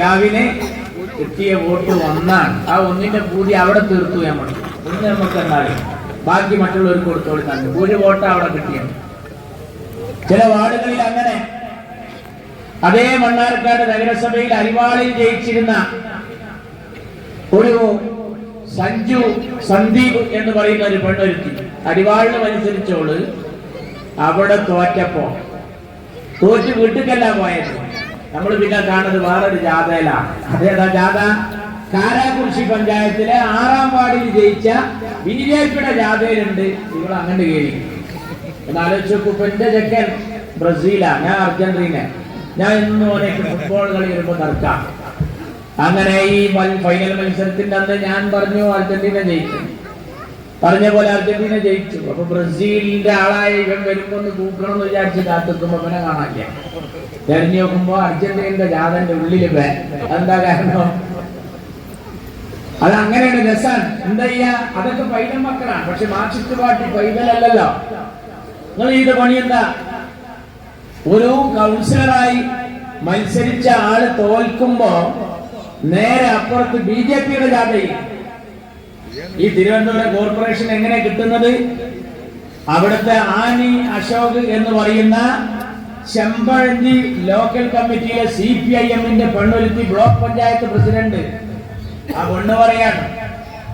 രാവിലെ കിട്ടിയ വോട്ട് ഒന്നാണ്. ആ ഒന്നിന്റെ പൂതി അവിടെ തീർത്തു നമ്മൾ ഒന്ന് നമുക്ക് എന്നാലും ബാക്കി മറ്റുള്ളവർക്ക് കൊടുത്തു കൊടുക്കാൻ ഒരു വോട്ട് അവിടെ കിട്ടിയ ചില വാർഡുകളിൽ അങ്ങനെ. അതേ മണ്ണാർക്കാട് നഗരസഭയിൽ അരിവാളിൽ ജയിച്ചിരുന്ന ഒരു സഞ്ജു സന്ദീപ് എന്ന് പറയുന്ന ഒരു പെണ്ണൊരുത്തി. അരിവാളിന് അനുസരിച്ചോൾ അവിടെ തോറ്റപ്പോ. തോറ്റ് വീട്ടിക്കല്ല പോയത്. നമ്മൾ പിന്നെ കാണുന്നത് വേറൊരു ജാഥയിലാണ്. അതേതാ ജാഥ? കാരാകുറിശി പഞ്ചായത്തിലെ ആറാം വാർഡിൽ ജയിച്ച ബി ജെ പിയുടെ ജാഥയിലുണ്ട്. നിങ്ങൾ അങ്ങനെ കയറി. എന്നാലോചിച്ച് നോക്കൂ എന്റെ ചെക്കൻ ബ്രസീലാ ഞാൻ അർജന്റീന. ഞാൻ ഇന്ന് ഫുട്ബോൾ കളി വരുമ്പോ നടക്കാം. അങ്ങനെ ഈ ഫൈനൽ മത്സരത്തിന്റെ അന്ന് ഞാൻ പറഞ്ഞു അർജന്റീന ജയിച്ചു പറഞ്ഞ പോലെ അർജന്റീന ജയിച്ചു. അപ്പൊ ബ്രസീലിന്റെ ആളായ ഇവൻ വരുമ്പോ ഒന്ന് കൂക്കണം എന്ന് വിചാരിച്ച് കാത്തെത്തുമ്പോ അവനെ കാണാനില്ല. തെരഞ്ഞു നോക്കുമ്പോ അർജന്റീനയുടെ ജാതന്റെ ഉള്ളിൽ വേ എന്താ കാരണം? അത് അങ്ങനെയാണ് രസാണ്. എന്താ ചെയ്യാ? അതൊക്കെ പൈതൽ മക്കളാണ്. പക്ഷെ മാർക്സിസ്റ്റ് പാർട്ടി പൈതലല്ലല്ലോ. നിങ്ങൾ ചെയ്ത പണി എന്താ? ഒരു കൗൺസിലറായി മത്സരിച്ച ആൾ തോൽക്കുമ്പോ നേരെ അപ്പുറത്ത് ബി ജെ പിയുടെ ജാഥയിൽ ഈ തിരുവനന്തപുരം കോർപ്പറേഷൻ എങ്ങനെ കിട്ടുന്നത്? അവിടുത്തെ ആനി അശോക് എന്ന് പറയുന്ന ചെമ്പഴന്തി ലോക്കൽ കമ്മിറ്റിയിലെ സി പി ഐ എമ്മിന്റെ പെണ്ണൊരുത്തി ബ്ലോക്ക് പഞ്ചായത്ത് പ്രസിഡന്റ്. ആ പെണ്ണ് പറയാണ്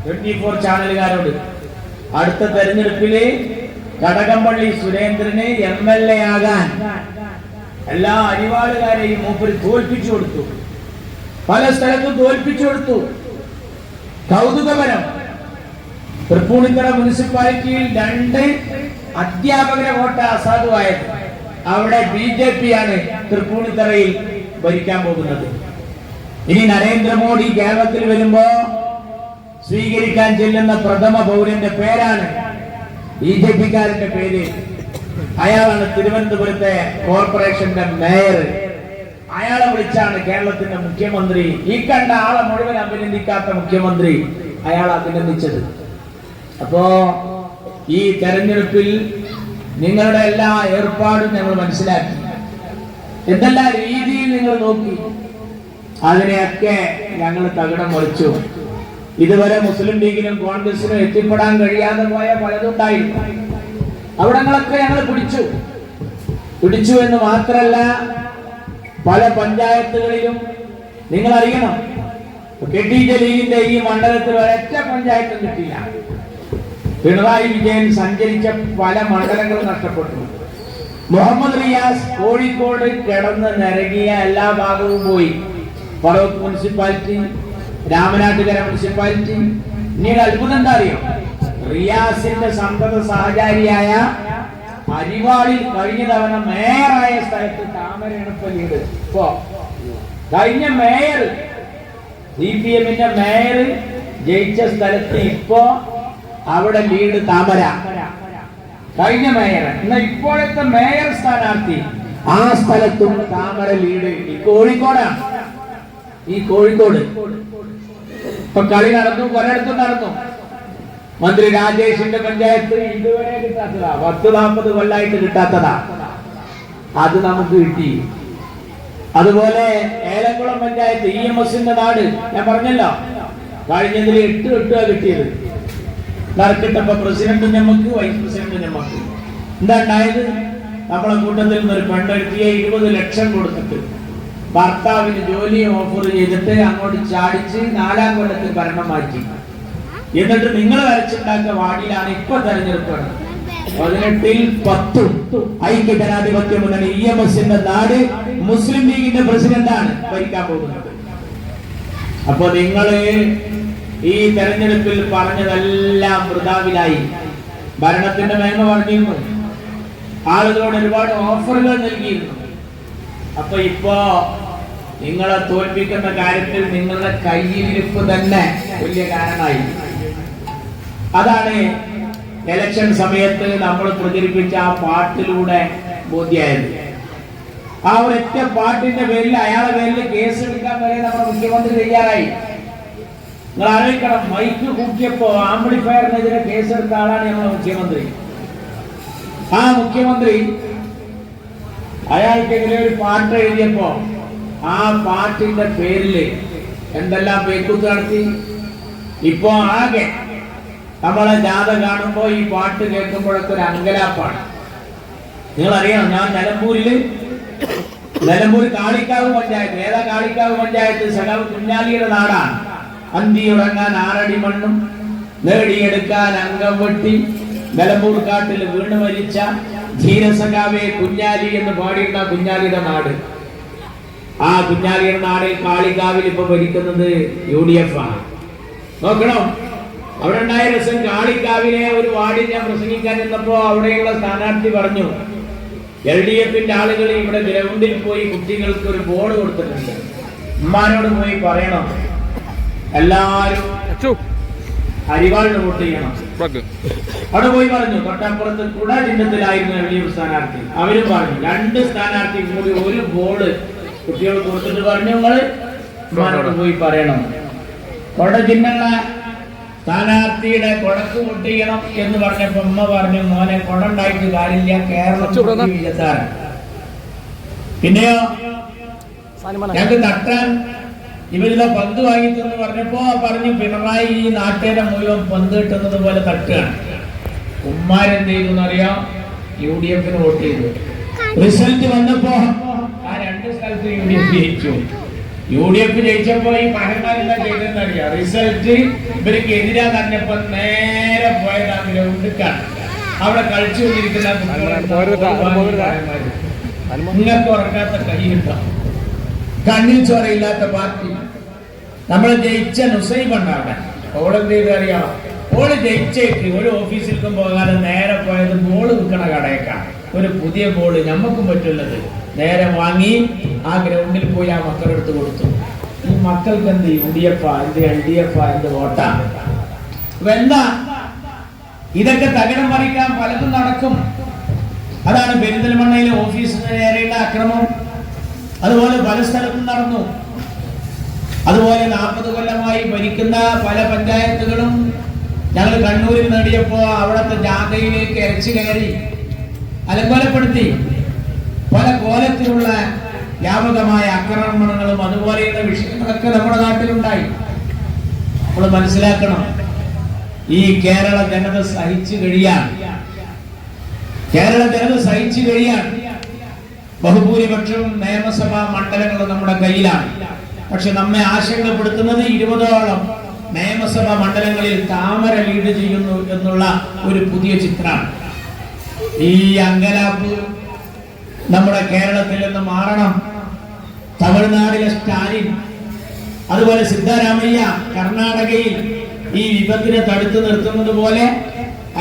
ട്വന്റി ഫോർ ചാനലുകാരോട്. അടുത്ത തെരഞ്ഞെടുപ്പിൽ കടകംപള്ളി സുരേന്ദ്രന് എം എൽ എ ആകാൻ എല്ലാ അരിവാളുകാരെയും മൂപ്പര് തോൽപ്പിച്ചു കൊടുത്തു. പല സ്ഥലത്തും തോൽപ്പിച്ചു കൊടുത്തു. കൗതുകപരം. തൃപ്പൂണിത്തറ മുനിസിപ്പാലിറ്റിയിൽ രണ്ട് അധ്യാപകരെ വോട്ട് അസാധുവായത് അവിടെ ബി ജെ പി ആണ് തൃപ്പൂണിത്തറയിൽ ഭരിക്കാൻ പോകുന്നത്. ഇനി നരേന്ദ്രമോദി കേരളത്തിൽ വരുമ്പോ സ്വീകരിക്കാൻ ചെല്ലുന്ന പ്രഥമ പൗരന്റെ പേരാണ് ബി ജെ പിക്കാരന്റെ പേര്. അയാളാണ് തിരുവനന്തപുരത്തെ കോർപ്പറേഷന്റെ മേയർ. അയാളെ വിളിച്ചാണ് കേരളത്തിന്റെ മുഖ്യമന്ത്രി. ഈ കണ്ട ആളെ മുഴുവൻ അഭിനന്ദിക്കാത്ത മുഖ്യമന്ത്രി അയാൾ അഭിനന്ദിച്ചത്. അപ്പോ ഈ തെരഞ്ഞെടുപ്പിൽ നിങ്ങളുടെ എല്ലാ ഏർപ്പാടും ഞങ്ങൾ മനസ്സിലാക്കി. എന്തെല്ലാം രീതിയിൽ നിങ്ങൾ നോക്കി അതിനെയൊക്കെ ഞങ്ങൾ തകിടം മറിച്ചു. ഇതുവരെ മുസ്ലിം ലീഗിനും കോൺഗ്രസിനും എത്തിപ്പെടാൻ കഴിയാതെ പോയ പലതുണ്ടായിരുന്നു. അവിടങ്ങളൊക്കെ ഞങ്ങൾ പിടിച്ചു. പിടിച്ചു എന്ന് മാത്രല്ല പല പഞ്ചായത്തുകളിലും നിങ്ങൾ അറിയണം കെ ടി ജലീലിന്റെ ഈ മണ്ഡലത്തിൽ ഒരൊറ്റ പഞ്ചായത്തും കിട്ടിയില്ല. പിണറായി വിജയൻ സഞ്ചരിച്ച പല മണ്ഡലങ്ങളും നഷ്ടപ്പെട്ടു. മുഹമ്മദ് റിയാസ് കോഴിക്കോട് കിടന്ന് നരകിയ എല്ലാ ഭാഗവും പോയി. Feroke municipality Ramanattukara municipality. പിന്നീട് അത്ഭുതം എന്താ അറിയോ? റിയാസിന്റെ സന്തത സഹചാരിയായ അരിവാളിൽ കഴിഞ്ഞ തവണ മേയറായ സ്ഥലത്ത് താമരയാണ് ലീഡ്. ഇപ്പോ കഴിഞ്ഞ മേയർ സി പി എമ്മിന്റെ മേയർ ജയിച്ച സ്ഥലത്ത് ഇപ്പോ അവിടെ ലീഡ് താമര. കഴിഞ്ഞ മേയർ. എന്നാൽ ഇപ്പോഴത്തെ മേയർ സ്ഥാനാർത്ഥി. ആ സ്ഥലത്തും താമര ലീഡ് ഈ കോഴിക്കോടാണ്. ഈ കോഴിക്കോട്. ഇപ്പൊ കളി നടന്നു പലയിടത്തും നടന്നു. മന്ത്രി രാജേഷിന്റെ പഞ്ചായത്ത് ഇതുവരെ കിട്ടാത്തതാ. പത്ത് നാൽപ്പത് കൊല്ലായിട്ട് കിട്ടാത്തതാ. അത് നമുക്ക് കിട്ടി. അതുപോലെ ഏലക്കുളം പഞ്ചായത്ത് ഇ എം എസിന്റെ നാട്. ഞാൻ പറഞ്ഞല്ലോ. കഴിഞ്ഞതിൽ എട്ട് എട്ടുക കിട്ടിയത്. നറുക്കിട്ടപ്പോ പ്രസിഡന്റ് ഞമ്മക്ക് വൈസ് പ്രസിഡന്റ് ഞമ്മക്ക്. എന്താ ഉണ്ടായത് നമ്മളെ കൂട്ടത്തിൽ നിന്ന് ഒരു പെണ്ണെടുത്തിയെ ഇരുപത് ലക്ഷം കൊടുത്തിട്ട്. ഭർത്താവിന് ജോലി ഓഫർ ചെയ്തിട്ട് അങ്ങോട്ട് ചാടിച്ച് നാലാം കൊല്ലത്തിൽ ഭരണം മാറ്റി. എന്നിട്ട് നിങ്ങൾ വരച്ചുണ്ടാക്കിയ വാർഡിലാണ് ഇപ്പൊ തെരഞ്ഞെടുപ്പ്. പതിനെട്ടിൽ പത്തും. ഐക്യ ജനാധിപത്യ മുന്നണി ഇ എം എസിന്റെ നാട് മുസ്ലിം ലീഗിന്റെ പ്രസിഡന്റാണ് ഭരിക്കാൻ പോകുന്നത്. അപ്പൊ നിങ്ങൾ ഈ തെരഞ്ഞെടുപ്പിൽ പറഞ്ഞതെല്ലാം വൃതാവിലായി. ഭരണത്തിന്റെ മേന്മ പറഞ്ഞിരുന്നു ആളുകളോട് ഒരുപാട് ഓഫറുകൾ നൽകിയിരുന്നു. അപ്പൊ ഇപ്പോ നിങ്ങളെ തോൽപ്പിക്കുന്ന കാര്യത്തിൽ നിങ്ങളുടെ കയ്യിലിരിപ്പ് തന്നെ വലിയ കാരണമായി. അതാണ് ഇലക്ഷൻ സമയത്ത് നമ്മൾ പ്രചരിപ്പിച്ച ആ പാട്ടിലൂടെ ബോധ്യായത്. ആ ഒരൊറ്റ പാട്ടിന്റെ പേരിൽ അയാളെ പേരിൽ കേസ് എടുക്കാൻ വരെ നമ്മുടെ മുഖ്യമന്ത്രി തയ്യാറായി. നിങ്ങൾ ആലോചിക്കണം മൈക്ക് കൂട്ടിയപ്പോ ആംപ്ലിഫയറിനെതിരെ കേസെടുത്ത ആളാണ് ഞങ്ങളുടെ മുഖ്യമന്ത്രി. ആ മുഖ്യമന്ത്രി അയാൾക്കെതിരെ ഒരു പാട്ട് എഴുതിയപ്പോ ആ പാട്ടിന്റെ പേരിൽ എന്തെല്ലാം പേക്കൂത്ത് നടത്തി. ഇപ്പോ ആകെ നമ്മളെ ജാഥ കാണുമ്പോ ഈ പാട്ട് കേൾക്കുമ്പോഴൊക്കെ ഒരു അങ്കലാപ്പാണ്. നിങ്ങൾ അറിയണം ഞാൻ നിലമ്പൂരിൽ നിലമ്പൂർ കാളിക്കാവ് പഞ്ചായത്ത് ഏതാ കാളിക്കാവ് പഞ്ചായത്ത്? സഖാവ് കുഞ്ഞാലിയുടെ നാടാണ്. അന്തിയുറങ്ങാൻ ആറടി മണ്ണും നേടിയെടുക്കാൻ അംഗം വെട്ടി നിലമ്പൂർ കാട്ടിൽ വീണ് മരിച്ച ധീരസഖാവെ കുഞ്ഞാലി എന്ന് പാടിയുള്ള കുഞ്ഞാലിയുടെ നാട്. ആ കുഞ്ഞാലിയുടെ നാടിൽ കാളികാവിൽ ഇപ്പൊ ഭരിക്കുന്നത് യു ഡി എഫ് ആണ്. നോക്കണം? അവിടെ ഉണ്ടായ രസം കാളിക്കാവിലെ ഒരു വാർഡിൽ ഞാൻ പ്രസംഗിക്കാൻ നിന്നപ്പോ അവിടെയുള്ള സ്ഥാനാർത്ഥി പറഞ്ഞു എൽ ഡി എഫിന്റെ ആളുകൾ ഇവിടെ ഗ്രൗണ്ടിൽ പോയി കുട്ടികൾക്ക് ഒരു ബോർഡ് കൊടുത്തിട്ടുണ്ട്. ഉമ്മാനോട് പോയി പറയണം. എല്ലാരും അരിവാളിന് വോട്ട് ചെയ്യണം. അവിടെ പോയി പറഞ്ഞു തൊട്ടപ്പുറത്ത് കുട ചിഹ്നത്തിലായിരുന്നു എൽ ഡി എഫ് സ്ഥാനാർത്ഥി. അവരും പറഞ്ഞു രണ്ട് സ്ഥാനാർത്ഥി കൂടി ഒരു ബോൾ കുട്ടികൾ കൊടുത്തിട്ട് പറഞ്ഞു നിങ്ങൾ ഉമ്മാനോട് പോയി പറയണം. കൊട ചിഹ്നമുള്ള സ്ഥാനാർത്ഥിയുടെ കൊടക്ക് പൊട്ടിക്കണം എന്ന് പറഞ്ഞപ്പോ ഉമ്മ പറഞ്ഞു മോനെ കൊട ഉണ്ടായിട്ട് കാര്യമില്ല കേരളം. വിജയത്താണ് പിന്നെയോ ഞങ്ങൾക്ക് തട്ടാൻ ഇവരിതാ പന്ത് വാങ്ങിത്തെന്ന് തന്നു പറഞ്ഞപ്പോ പറഞ്ഞു പിണറായി ഈ നാട്ടുകാരെ മുഴുവൻ പന്ത് കിട്ടുന്നത് പോലെ തട്ടുകയാണ്. ഉമ്മാരെന്ത് ചെയ്തു എന്നറിയാം? യു ഡി എഫിന് വോട്ട് ചെയ്തു. റിസൾട്ട് വന്നപ്പോ ആ രണ്ട് സ്ഥലത്ത് യു ഡി എഫ് ജയിച്ചു. യു ഡി എഫ് ജയിച്ചപ്പോ ഈ മഹന്മാരെന്താ ചെയ്തെന്നറിയാം റിസൾട്ട് ഇവർക്ക് എതിരാ തന്നപ്പോ നേരെ പോയതാണ് ഗ്രൗണ്ടിക്കാണ് അവിടെ കളിച്ചു കൊണ്ടിരിക്കുന്ന. നിങ്ങൾക്ക് ഉറക്കാത്ത കൈയുണ്ടോ കണ്ണിൽ ചോരയില്ലാത്ത പാർട്ടി. നമ്മളെ ജയിച്ച നുസൈബുണ്ട് അവിടെ. ഓളെന്ത് അറിയാം? ഓൾ ജയിച്ചേക്ക് ഒരു ഓഫീസിലേക്കും പോകാതെ നേരെ പോയത് മോൾ വിൽക്കണ കടയേക്കാണ്. ഒരു പുതിയ മോൾ ഞമ്മക്കും പറ്റുള്ളത്. നേരെ വാങ്ങി ആ ഗ്രൗണ്ടിൽ പോയി ആ മക്കളെടുത്ത് കൊടുത്തു. ഈ മക്കൾക്ക് എന്ത്? യു ഡി എന്ത് എൽ ഡി എഫ് എന്ത് വോട്ടാണ് അപ്പൊ എന്താ? ഇതൊക്കെ തകിടം മറിക്കാൻ പലതും നടക്കും. അതാണ് പെരിന്തൽമണ്ണയിലെ ഓഫീസിന് നേരെയുള്ള അക്രമം അതുപോലെ പല സ്ഥലത്തും നടന്നു. അതുപോലെ നാൽപ്പത് കൊല്ലമായി ഭരിക്കുന്ന പല പഞ്ചായത്തുകളും ഞങ്ങൾ കണ്ണൂരിൽ നേടിയപ്പോ അവിടുത്തെ ജാഥയിലേക്ക് ഇരച്ചു കയറി അലങ്കോലപ്പെടുത്തി. പല കോലത്തിലുള്ള വ്യാപകമായ ആക്രമണങ്ങളും അതുപോലെയുള്ള വിഷയങ്ങളൊക്കെ നമ്മുടെ നാട്ടിലുണ്ടായി. നമ്മൾ മനസ്സിലാക്കണം ഈ കേരള ജനത സഹിച്ചു കഴിയാൻ കേരള ജനത സഹിച്ചു കഴിയാൻ ബഹുഭൂരിപക്ഷവും നിയമസഭാ മണ്ഡലങ്ങൾ നമ്മുടെ കയ്യിലാണ്. പക്ഷെ നമ്മെ ആശങ്കപ്പെടുത്തുന്നത് ഇരുപതോളം നിയമസഭാ മണ്ഡലങ്ങളിൽ താമര ലീഡ് ചെയ്യുന്നു എന്നുള്ള ഒരു പുതിയ ചിത്രമാണ് ഈ അങ്കലാപ്പ് നമ്മുടെ കേരളത്തിൽ നിന്ന് മാറണം. തമിഴ്നാടിലെ സ്റ്റാലിൻ അതുപോലെ സിദ്ധരാമയ്യ കർണാടകയിൽ ഈ വിപത്തിനെ തടുത്തു നിർത്തുന്നത് പോലെ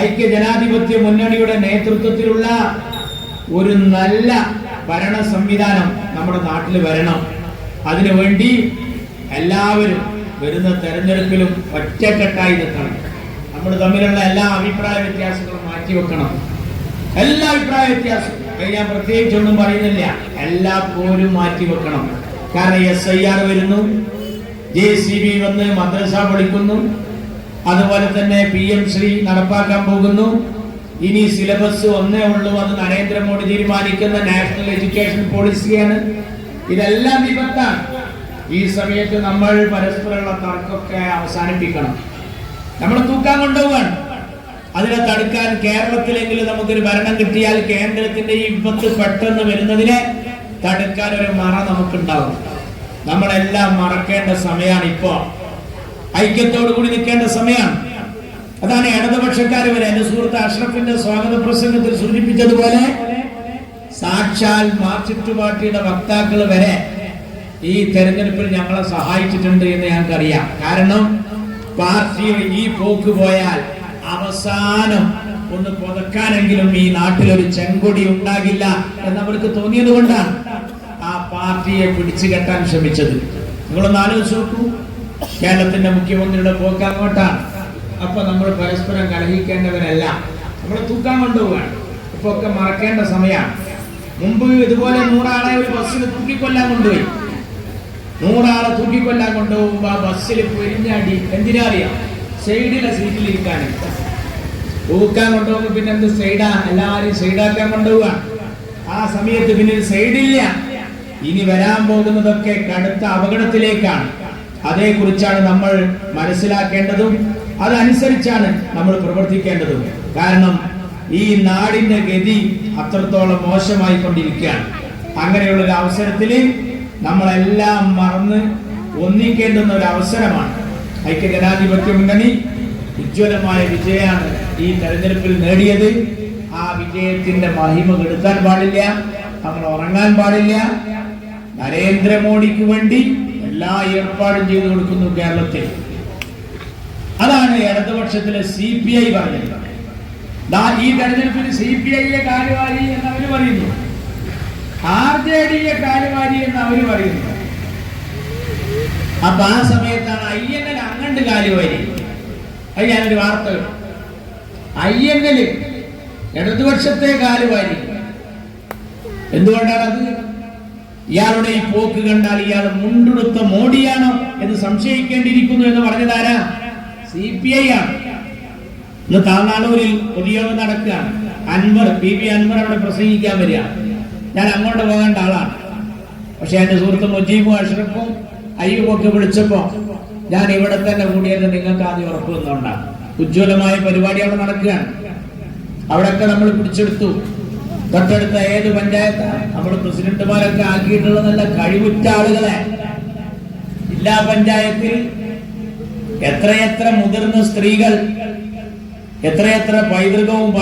ഐക്യ ജനാധിപത്യ മുന്നണിയുടെ നേതൃത്വത്തിലുള്ള ഒരു നല്ല ഭരണ സംവിധാനം നമ്മുടെ നാട്ടിൽ വരണം. അതിനുവേണ്ടി എല്ലാവരും വരുന്ന തെരഞ്ഞെടുപ്പിലും ഒറ്റക്കെട്ടായി നിൽക്കണം. നമ്മൾ തമ്മിലുള്ള എല്ലാ അഭിപ്രായ വ്യത്യാസങ്ങളും മാറ്റിവെക്കണം എല്ലാ അഭിപ്രായ വ്യത്യാസവും ഞാൻ പ്രത്യേകിച്ചൊന്നും പറയുന്നില്ല. എല്ലാ പോലും മാറ്റിവെക്കണം കാരണം എസ് ഐ ആർ വരുന്നു ജെ സി ബി വന്ന് മദ്രസ പൊളിക്കുന്നു അതുപോലെ തന്നെ പി എം ശ്രീ നടപ്പാക്കാൻ പോകുന്നു. ഇനി സിലബസ് ഒന്നേ ഉള്ളൂ അത് നരേന്ദ്രമോദി തീരുമാനിക്കുന്ന നാഷണൽ എഡ്യൂക്കേഷൻ പോളിസിയാണ്. ഇതെല്ലാം വിപത്താണ്. ഈ സമയത്ത് നമ്മൾ പരസ്പരമുള്ള തർക്കമൊക്കെ അവസാനിപ്പിക്കണം. നമ്മൾ തൂക്കാൻ കൊണ്ടുപോവാണ്. അതിനെ തടുക്കാൻ കേരളത്തിലെങ്കിലും നമുക്കൊരു ഭരണം കിട്ടിയാൽ കേന്ദ്രത്തിന്റെ ഈ വിപത്ത് പെട്ടെന്ന് വരുന്നതിനെ തടുക്കാൻ ഒരു മറ നമുക്കുണ്ടാവും. നമ്മളെല്ലാം മറക്കേണ്ട സമയമാണ് ഇപ്പോ ഐക്യത്തോടു കൂടി നിൽക്കേണ്ട സമയമാണ്. അതാണ് ഇടതുപക്ഷക്കാർ വരെ. എന്റെ സുഹൃത്ത് അഷ്റഫിന്റെ സ്വാഗത പ്രസംഗത്തിൽ സൂചിപ്പിച്ചതുപോലെ സാക്ഷാൽ മാർക്സിസ്റ്റ് പാർട്ടിയുടെ വക്താക്കൾ വരെ ഈ തെരഞ്ഞെടുപ്പിൽ ഞങ്ങളെ സഹായിച്ചിട്ടുണ്ട് എന്ന് ഞങ്ങൾക്കറിയാം. കാരണം പാർട്ടി ഈ പോക്ക് പോയാൽ അവസാനം ഒന്ന് പുതക്കാനെങ്കിലും ഈ നാട്ടിൽ ഒരു ചെങ്കൊടി ഉണ്ടാകില്ല എന്നവർക്ക് തോന്നിയത് കൊണ്ടാണ് ആ പാർട്ടിയെ പിടിച്ചു കെട്ടാൻ ശ്രമിച്ചത്. നിങ്ങളൊന്ന് ആലോചിച്ച് നോക്കൂ. കേരളത്തിന്റെ മുഖ്യമന്ത്രിയുടെ പോക്ക് അങ്ങോട്ടാണ്. അപ്പൊ നമ്മൾ പരസ്പരം കലഹിക്കേണ്ടവരല്ല. നമ്മൾ തൂക്കാൻ കൊണ്ടുപോവാണ് ഇപ്പൊ ഒക്കെ മറക്കേണ്ട സമയമാണ് മുമ്പ് ഇതുപോലെ നൂറാളെ ഒരു ബസ്സിൽ തൂക്കിക്കൊല്ലാൻ കൊണ്ടുപോയി. നൂറാളെ തൂക്കിക്കൊല്ലാൻ കൊണ്ടുപോകുമ്പോ ആ ബസ്സിൽ പൊരിഞ്ഞാടി. എന്തിനാ അറിയാം? സൈഡിലെ സീറ്റിലിരിക്കാൻ. തൂക്കാൻ കൊണ്ടുപോകുമ്പോ പിന്നെ എന്ത് സൈഡാ? എല്ലാവരും സൈഡാക്കാൻ കൊണ്ടുപോവാണ് ആ സമയത്ത് പിന്നെ ഒരു സൈഡില്ല. ഇനി വരാൻ പോകുന്നതൊക്കെ കടുത്ത അപകടത്തിലേക്കാണ്. അതേക്കുറിച്ചാണ് നമ്മൾ മനസ്സിലാക്കേണ്ടതും അതനുസരിച്ചാണ് നമ്മൾ പ്രവർത്തിക്കേണ്ടത്. കാരണം ഈ നാടിന്റെ ഗതി അത്രത്തോളം മോശമായി കൊണ്ടിരിക്കുകയാണ് അങ്ങനെയുള്ള ഒരു അവസരത്തിൽ നമ്മളെല്ലാം മറന്ന് ഒന്നിക്കേണ്ടുന്ന ഒരു അവസരമാണ് ഐക്യജനാധിപത്യ മുന്നണി ഉജ്ജ്വലമായ വിജയമാണ് ഈ തെരഞ്ഞെടുപ്പിൽ നേടിയത്. ആ വിജയത്തിന്റെ മഹിമ കെടുത്താൻ പാടില്ല നമ്മൾ ഉറങ്ങാൻ പാടില്ല. നരേന്ദ്രമോദിക്ക് വേണ്ടി എല്ലാ ഏർപ്പാടും ചെയ്തു കൊടുക്കുന്നു കേരളത്തിൽ. അതാണ് ഇടതുപക്ഷത്തിലെ സി പി ഐ പറഞ്ഞത്. ഈ തെരഞ്ഞെടുപ്പിൽ സി പി ഐയെ കാര്യവാരി എന്ന് അവർ പറയുന്നു. ആർ ജെ ഡിയെ കാര്യവാരി എന്ന് അവർ പറയുന്നു. അപ്പൊ ആ സമയത്താണ് ഐ എൻ എൽ അങ്ങണ്ട് കാര്യവാരി അത് ഞാനൊരു വാർത്ത. ഐ എൻ എൽ ഇടതുപക്ഷത്തെ കാര്യവാരി എന്തുകൊണ്ടാണ് അത്? ഇയാളുടെ ഈ പോക്ക് കണ്ടാൽ ഇയാൾ മുണ്ടെടുത്ത മോഡിയാണോ എന്ന് സംശയിക്കേണ്ടിയിരിക്കുന്നു എന്ന് പറഞ്ഞതാരാ? സി പി ഐ ആണ്. ഇന്ന് താന്നാനൂരിൽ പൊതുയോഗം നടക്കുകയാണ്. അൻവർ പി പി അൻവർ അവിടെ പ്രസംഗിക്കാൻ വരിക. ഞാൻ അങ്ങോട്ട് പോകേണ്ട ആളാണ്. പക്ഷെ എന്റെ സുഹൃത്ത് മുജീബും അഷ്റഫും ഒക്കെ വിളിച്ചപ്പോ ഞാൻ ഇവിടെ തന്നെ കൂടിയത് നിങ്ങൾക്ക് ആദ്യം ഉറപ്പ് ഉജ്ജ്വലമായ പരിപാടി അവിടെ നടക്കുകയാണ്. അവിടെയൊക്കെ നമ്മൾ പിടിച്ചെടുത്തു. തൊട്ടടുത്ത ഏത് പഞ്ചായത്താണ്? നമ്മൾ പ്രസിഡന്റുമാരൊക്കെ ആക്കിയിട്ടുള്ള നല്ല കഴിവുറ്റ ആളുകളെ. ജില്ലാ പഞ്ചായത്തിൽ എത്രയെത്ര മുതിർന്ന സ്ത്രീകൾ എത്രയെത്ര പൈതൃകവും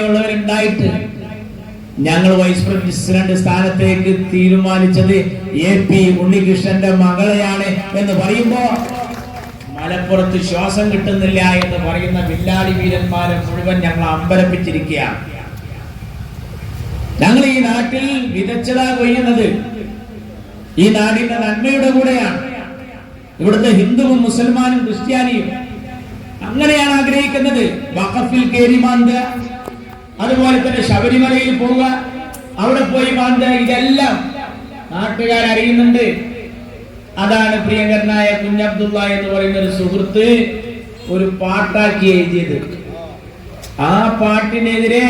ഉള്ളവരുണ്ടായിട്ട് ഞങ്ങൾ വൈസ് പ്രസിഡന്റ് സ്ഥാനത്തേക്ക് തീരുമാനിച്ചത് എ പി ഉണ്ണികൃഷ്ണന്റെ മകളെയാണ് എന്ന് പറയുമ്പോ മലപ്പുറത്ത് ശ്വാസം കിട്ടുന്നില്ല എന്ന് പറയുന്ന വില്ലാളി വീരന്മാരെ മുഴുവൻ ഞങ്ങൾ അമ്പലപ്പിച്ചിരിക്കുകയാണ്. ഞങ്ങൾ ഈ നാട്ടിൽ വിതച്ചതാ കൊയ്യുന്നത് ഈ നാടിന്റെ നന്മയുടെ കൂടെയാണ്. ഇവിടുത്തെ ഹിന്ദുവും മുസൽമാനും ക്രിസ്ത്യാനിയും അങ്ങനെയാണ് ആഗ്രഹിക്കുന്നത്. വഖഫിൽ കയറി മാന്തുക അതുപോലെ തന്നെ ശബരിമലയിൽ പോവുക അവിടെ പോയി മാന്തുക ഇതെല്ലാം നാട്ടുകാർ അറിയുന്നുണ്ട്. അതാണ് പ്രിയങ്കരനായ കുഞ്ഞബ്ദുള്ള എന്ന് പറയുന്ന ഒരു സുഹൃത്ത് ഒരു പാട്ടാക്കി എഴുതിയത്. ആ പാട്ടിനെതിരെ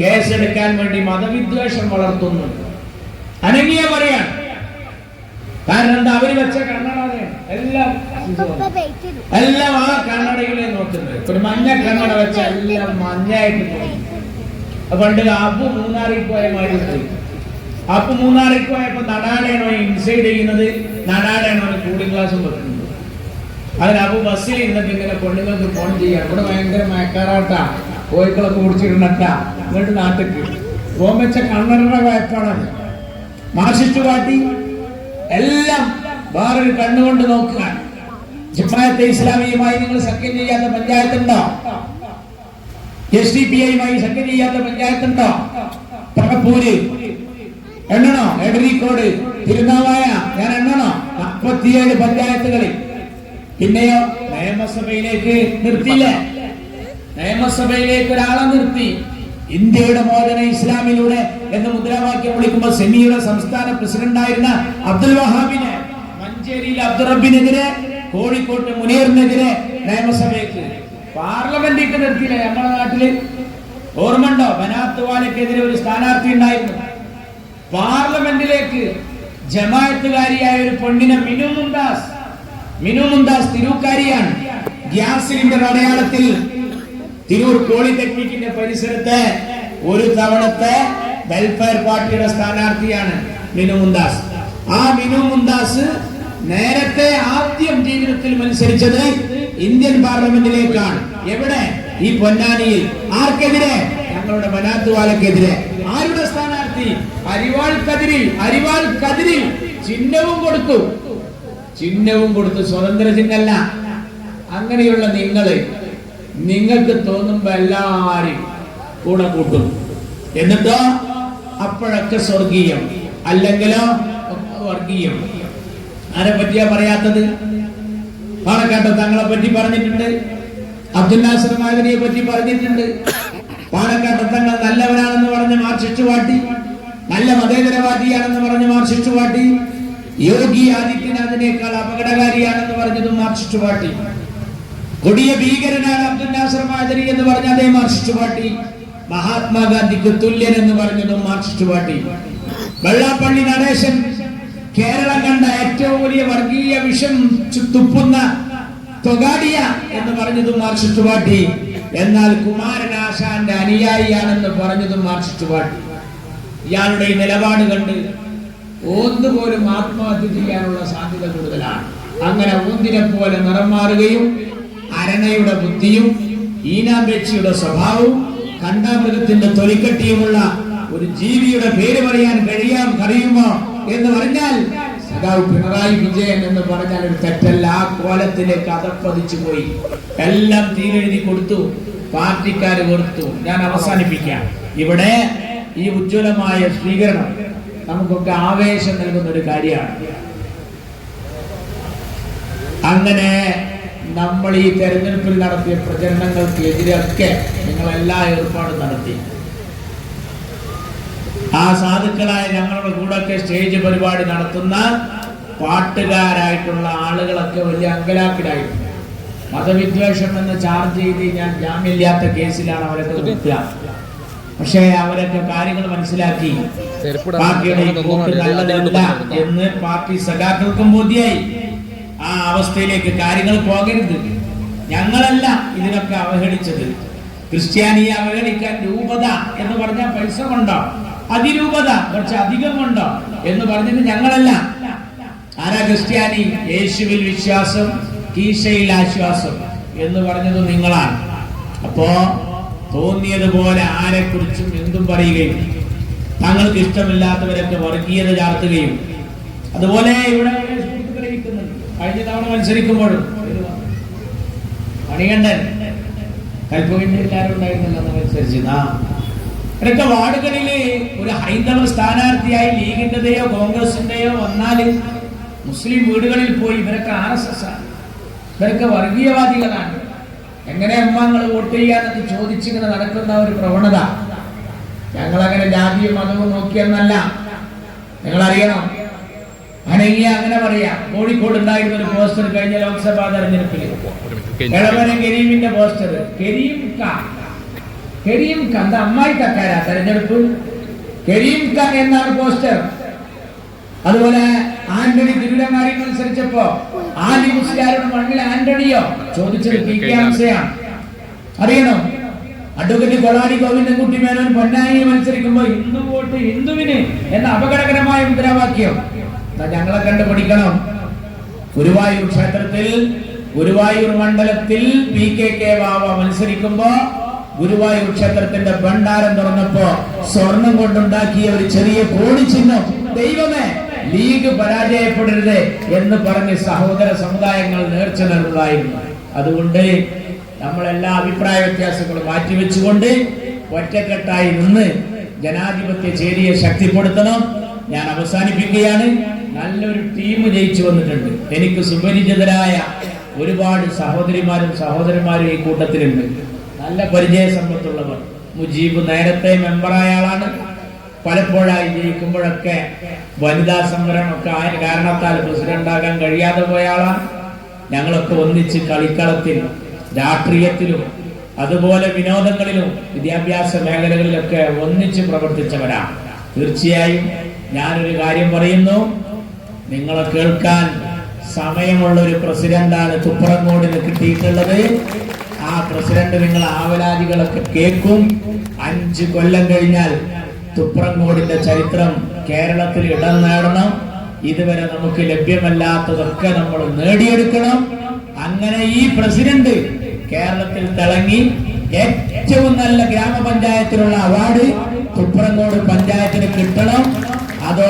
കേസെടുക്കാൻ വേണ്ടി മതവിദ്വേഷം വളർത്തുന്നു. അനങ്ങിയ പറയാണ് കാരണം എന്താ? അവർ വെച്ച എല്ലാം എല്ലാം ആ കണ്ണടകളെ നോക്കുന്നത് ഒരു മഞ്ഞ കണ്ണട വെച്ച എല്ലാം മഞ്ഞായിട്ട് പണ്ട് അപ്പു മൂന്നാറിൽ പോയ മാതിരി പോയി. അപ്പു മൂന്നാറിൽ പോയപ്പോ നടാടയാണോ ഇൻസൈഡ് ചെയ്യുന്നത്? നടാടയാണോ കൂളിംഗ് ഗ്ലാസും വെക്കുന്നത്. അതിന് അപ്പു ബസ്സിൽ ഇരുന്നിട്ട് ഇങ്ങനെ പെണ്ണുങ്ങൾക്ക് ഫോൺ ചെയ്യാം. ഇവിടെ ഭയങ്കര മയക്കാറാട്ടാ. കോഴിക്കളൊക്കെ കുടിച്ചിരുന്നട്ടാ എന്നിട്ട് നാട്ടിക്ക്. വെച്ച കണ്ണടയുടെ വയപ്പാടാണ് മാർഷിസ്റ്റ് പാർട്ടി എല്ലാം വേറൊരു കണ്ണുകൊണ്ട് നോക്കുക. ജമാഅത്തെ ഇസ്ലാമിയുമായി നിങ്ങൾ സഖ്യം ചെയ്യാത്ത പഞ്ചായത്തുണ്ടോ? എസ് ഡി പി ഐയുമായി സഖ്യം ചെയ്യാത്ത പഞ്ചായത്തുണ്ടോ? തകപ്പൂര് എണ്ണണോ? എടരിക്കോട് തിരുനാവായ. ഞാൻ എണ്ണണോ? അമ്പത്തിയേഴ് പഞ്ചായത്തുകളിൽ. പിന്നെയോ നിയമസഭയിലേക്ക് നിർത്തിയില്ലേ? നിയമസഭയിലേക്ക് ഒരാളെ നിർത്തി. ഇന്ത്യയുടെ മോചന ഇസ്ലാമിലൂടെ എന്ന് മുദ്രാവാക്യം വിളിക്കുമ്പോൾ സെമിയുടെ സംസ്ഥാന പ്രസിഡന്റായിരുന്ന അബ്ദുൽ വഹാബിനെ മഞ്ചേരിയിൽ അബ്ദുറബിനെതിരെ കോഴിക്കോട്ട് മുനീറിനെതിരെ നിയമസഭയ്ക്ക് പാർലമെന്റിൽ നിർത്തിയില്ല നമ്മുടെ നാട്ടിൽ? ഓർമ്മണ്ടോ ബനാത്ത് വാലയ്ക്കെതിരെ ഒരു സ്ഥാനാർത്ഥി ഉണ്ടായിരുന്നു. പാർലമെന്റിലേക്ക് ജമായത്തുകാരിയായ ഒരു പെണ്ണിനെ മിനു മുന്താസ് മിനു മുന്താസ് തിരൂക്കാരിയാണ് ഗ്യാസ് സിലിണ്ടർ അടയാളത്തിൽ തിരൂർ പോളിടെക്നിക്കിന്റെ പരിസരത്ത് ഒരു തവണത്തെ വെൽഫെയർ പാർട്ടിയുടെ സ്ഥാനാർത്ഥിയാണ് മിനു മുന്താസ് ആ മിനു മുന്താസ് നേരത്തെ ആദ്യം ജീവിതത്തിൽ മത്സരിച്ചത് ഇന്ത്യൻ പാർലമെന്റിലേക്കാണ്. എവിടെ? ഈ പൊന്നാനിയിൽ. ആർക്കെതിരെ? ഞങ്ങളുടെ മനാത്തുവാലക്കെതിരെ ആരുടെ സ്ഥാനാർത്ഥി? അരിവാൾ കതിരിൽ അരിവാൾ കതിരിൽ ചിഹ്നവും കൊടുത്തു. ചിഹ്നവും കൊടുത്തു. സ്വതന്ത്ര ചിഹ്നല്ല. അങ്ങനെയുള്ള നിങ്ങൾ നിങ്ങൾക്ക് തോന്നുമ്പോ എല്ലാരും കൂടെ കൂട്ടും. എന്നിട്ടോ? അപ്പോഴൊക്കെ സ്വർഗീയം. അല്ലെങ്കിലോ? വർഗീയം. ആരെ പറ്റിയാ പറയാത്തത്? പാണക്കാട്ട് തങ്ങളെ പറ്റി പറഞ്ഞിട്ടുണ്ട് മാലിനിയെ പറ്റി പറഞ്ഞിട്ടുണ്ട്. പാണക്കാട്ട് തങ്ങൾ നല്ലവരാണെന്ന് പറഞ്ഞ് മാർക്സിസ്റ്റ് പാർട്ടി നല്ല മതേതരവാദിയാണെന്ന് പറഞ്ഞ് മാർക്സിസ്റ്റ് പാർട്ടി യോഗി ആദിത്യനാഥിനേക്കാൾ അപകടകാരിയാണെന്ന് പറഞ്ഞതും മാർക്സിസ്റ്റ് പാർട്ടി. കൊടിയ ഭീകരനാണ് അബ്ദുൽ നാസർ എന്ന് പറഞ്ഞ അതേ മാർക്സിസ്റ്റ് പാർട്ടി. മഹാത്മാഗാന്ധിക്ക് തുല്യൻ എന്ന് പറഞ്ഞതും മാർക്സിസ്റ്റ് പാർട്ടി. വെള്ളാപ്പള്ളി നടേശൻ കേരളം കണ്ട ഏറ്റവും വലിയ വർഗീയ വിഷം തുപ്പുന്ന തൊഗാഡിയ എന്ന് പറഞ്ഞതും മാർക്സിസ്റ്റ് പാർട്ടി എന്നാൽ കുമാരനാശാന്റെ അനുയായിയാണെന്ന് പറഞ്ഞതും മാർക്സിസ്റ്റ് പാർട്ടി ഇയാളുടെ ഈ നിലപാട് കണ്ട് ഒന്നുപോലും ആത്മഹത്യ ചെയ്യാനുള്ള സാധ്യത കൂടുതലാണ്. അങ്ങനെ ഓന്തിനെ പോലെ നിറം മാറുകയും അരണയുടെ ബുദ്ധിയും ഈനാമ്പേക്ഷിയുടെ സ്വഭാവവും കണ്ടാമൃഗത്തിന്റെ തൊലിക്കട്ടിയുമുള്ള ഒരു ജീവിയുടെ പേര് പറയാൻ കഴിയാൻ കഴിയുമോ എന്ന് പറഞ്ഞാൽ സഖാവ് പിണറായി വിജയൻ എന്ന് പറഞ്ഞാൽ ഒരു തെറ്റല്ല. ആ കോലത്തിലേക്ക് അതപ്പതിച്ചു പോയി. എല്ലാം തീരെഴുതി കൊടുത്തു. പാർട്ടിക്കാർ കൊടുത്തു. ഞാൻ അവസാനിപ്പിക്കാം. ഇവിടെ ഈ ഉജ്ജ്വലമായ സ്വീകരണം നമുക്കൊക്കെ ആവേശം നൽകുന്ന ഒരു കാര്യമാണ്. അങ്ങനെ നമ്മൾ ഈ തെരഞ്ഞെടുപ്പിൽ നടത്തിയ പ്രചരണങ്ങൾക്ക് എതിരൊക്കെ നിങ്ങൾ എല്ലാ ഏർപ്പാടും നടത്തി. ആ സാധുക്കളായ ഞങ്ങളുടെ കൂടെയൊക്കെ സ്റ്റേജ് പരിപാടി നടത്തുന്ന പാട്ടുകാരായിട്ടുള്ള ആളുകളൊക്കെ വലിയ അങ്കലാപ്പിലായിരുന്നു മതവിദ്വേഷം എന്ന് ചാർജ് ചെയ്ത് ഞാൻ ജാമ്യമില്ലാത്ത കേസിലാണ് അവരൊക്കെ നിർത്തുക പക്ഷേ അവരൊക്കെ കാര്യങ്ങൾ മനസ്സിലാക്കി. പാർട്ടിയുടെ. നല്ലതല്ല എന്ന് പാർട്ടി സഖാക്കൾക്കും ബോധ്യായി. ആ അവസ്ഥയിലേക്ക് കാര്യങ്ങൾ പോകരുത്. ഞങ്ങളല്ല ഇതിനൊക്കെ അവഹേളിച്ചത്. ക്രിസ്ത്യാനിയെ അവഹേളിക്കാൻ രൂപത എന്ന് പറഞ്ഞാൽ പൈസ കൊണ്ടോ അതിരൂപത കുറച്ച് അധികമുണ്ടോ എന്ന് പറഞ്ഞിട്ട് ഞങ്ങളല്ല. ആരാ ക്രിസ്ത്യാനി? യേശുവിൽ വിശ്വാസം കീശയിൽ ആശ്വാസം എന്ന് പറഞ്ഞത് നിങ്ങളാണ്. അപ്പോ തോന്നിയതുപോലെ ആരെക്കുറിച്ചും എന്തും പറയുകയും തങ്ങൾക്ക് ഇഷ്ടമില്ലാത്തവരൊക്കെ വർഗീയത ചാർത്തുകയും അതുപോലെ ഇവിടെ കഴിഞ്ഞ തവണ മത്സരിക്കുമ്പോഴും മണികണ്ഠൻ. കൽപ്പകന്യക്കാരും ഉണ്ടായിരുന്നല്ലോ അന്ന് മത്സരിച്ചത് വാർഡുകളിൽ ഒരു ഹൈന്ദവ സ്ഥാനാർത്ഥിയായി ലീഗിന്റെയോ കോൺഗ്രസിന്റെയോ വന്നാൽ മുസ്ലിം വീടുകളിൽ പോയി ഇവരൊക്കെ ആർ എസ് എസ് ആണ്. ഇവരൊക്കെ വർഗീയവാദികളാണ്. എങ്ങനെ അമ്മങ്ങൾ വോട്ട് ചെയ്യാന്നൊക്കെ ചോദിച്ചിങ്ങനെ നടക്കുന്ന ഒരു പ്രവണത. ഞങ്ങൾ അങ്ങനെ ജാതിയും മതവും നോക്കിയെന്നല്ല. നിങ്ങൾ അറിയണം അനങ്ങിയ അങ്ങനെ പറയാം. കോഴിക്കോട് ഉണ്ടായിരുന്ന ഒരു പോസ്റ്റർ കഴിഞ്ഞ ലോക്സഭാ തെരഞ്ഞെടുപ്പിൽ കരീമിന്റെ പോസ്റ്റർ. കെരീം ക കരീം ഖാൻ അമ്മായി കക്കാരാ തെരഞ്ഞെടുപ്പ്. കരീം ക എന്നാണ് പോസ്റ്റർ. അതുപോലെ ആന്റണി തിരുവിടമാരി മത്സരിച്ചപ്പോ ആലി മുസ്ലിയാരുടെ മണ്ണിൽ ആന്റണിയോ ചോദിച്ചത് പി കെ ഹംസയാണ് അറിയണോ? അഡ്വക്കേറ്റ് കൊളാടി ഗോവിന്ദൻകുട്ടി മേനോൻ പൊന്നായി മത്സരിക്കുമ്പോ ഹിന്ദു വോട്ട് ഹിന്ദുവിന് എന്ന അപകടകരമായ മുദ്രാവാക്യം. ഞങ്ങളെ കണ്ട് പഠിക്കണം. ഗുരുവായൂർ ക്ഷേത്രത്തിൽ ഗുരുവായൂർ മണ്ഡലത്തിൽ പി കെ കെ ബാബ മത്സരിക്കുമ്പോ ഗുരുവായൂർ ക്ഷേത്രത്തിന്റെ ഭണ്ഡാരം തുറന്നപ്പോ സ്വർണം കൊണ്ടുണ്ടാക്കിയ ഒരു ചെറിയ കോടി ചിഹ്നം. ദൈവമേ ലീഗ് പരാജയപ്പെടരുത് എന്ന് പറഞ്ഞ് സഹോദര സമുദായങ്ങൾ നേർച്ച നൽകുന്നതായിരുന്നു അതുകൊണ്ട് നമ്മൾ എല്ലാ അഭിപ്രായ വ്യത്യാസങ്ങളും മാറ്റിവെച്ചുകൊണ്ട് ഒറ്റക്കെട്ടായി നിന്ന് ജനാധിപത്യ ചേരിയെ ശക്തിപ്പെടുത്തണം. ഞാൻ അവസാനിപ്പിക്കുകയാണ്. നല്ലൊരു ടീം ജയിച്ചു വന്നിട്ടുണ്ട്. എനിക്ക് സുപരിചിതരായ ഒരുപാട് സഹോദരിമാരും സഹോദരന്മാരും ഈ കൂട്ടത്തിലുണ്ട്. നല്ല പരിചയ സമ്പത്തുള്ളവർ. മുജീബ് നേരത്തെ മെമ്പറായ ആളാണ്. പലപ്പോഴായി ജയിക്കുമ്പോഴൊക്കെ വനിതാ സംവരണമൊക്കെ ആയ കാരണത്താൽ പ്രസിഡന്റാകാൻ കഴിയാതെ പോയ ആളാണ്. ഞങ്ങളൊക്കെ ഒന്നിച്ച് കളിക്കളത്തിൽ രാഷ്ട്രീയത്തിലും അതുപോലെ വിനോദങ്ങളിലും വിദ്യാഭ്യാസ മേഖലകളിലൊക്കെ ഒന്നിച്ച് പ്രവർത്തിച്ചവരാണ്. തീർച്ചയായും ഞാനൊരു കാര്യം പറയുന്നു. നിങ്ങളെ കേൾക്കാൻ സമയമുള്ള ഒരു പ്രസിഡന്റാണ് തുപ്പറങ്ങോടിന് കിട്ടിയിട്ടുള്ളത്. ആ പ്രസിഡന്റ് നിങ്ങൾ ആവലാതികളൊക്കെ കേൾക്കും. അഞ്ച് കൊല്ലം കഴിഞ്ഞാൽ തുപ്രങ്ങോടിന്റെ ചരിത്രം കേരളത്തിൽ ഇടം നേടണം. ഇതുവരെ നമുക്ക് ലഭ്യമല്ലാത്തതൊക്കെ നമ്മൾ നേടിയെടുക്കണം. അങ്ങനെ ഈ പ്രസിഡന്റ് കേരളത്തിൽ തിളങ്ങി ഏറ്റവും നല്ല ഗ്രാമപഞ്ചായത്തിനുള്ള അവാർഡ് തുപ്രങ്ങോട് പഞ്ചായത്തിന് കിട്ടണം. അതോ